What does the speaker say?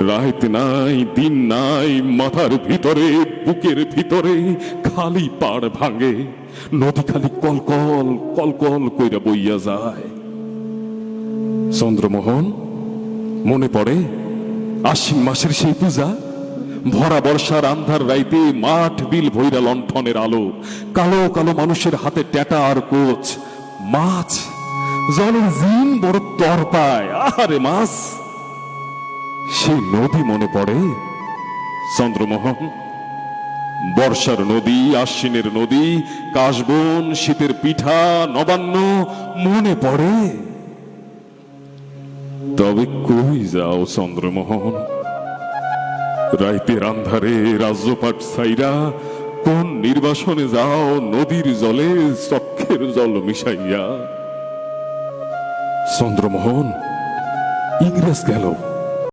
রাত নাই, দিন নাই, মাথার ভিতরে, বুকের ভিতরে খালি পাড় ভাঙে। নদী খালি কলকল কলকল কইরা বইয়া যায়। চন্দ্রমোহন, মনে পড়ে, আশ্বিন মাসের সেই পূজা? ভরা বর্ষার আন্ধার রাইতে মাঠ বিল ভৈরা লণ্ঠনের আলো। কালো কালো মানুষের হাতে ট্যাটা আর কোচ, মাছ। জলের জিন বড় তর পায়। আরে মাছ! সেই নদী মনে পড়ে? চন্দ্রমোহন, বর্ষার নদী, আশ্বিনের নদী, কাশবন, শীতের পিঠা, নবান্ন, মনে পড়ে? তবে কই যাও চন্দ্রমোহন? রাইতের আন্ধারে রাজ্যপাট সাইরা কোন নির্বাসনে যাও নদীর জলে চক্ষের জল মিশাইয়া? চন্দ্রমোহন, ইংরেজ গেল।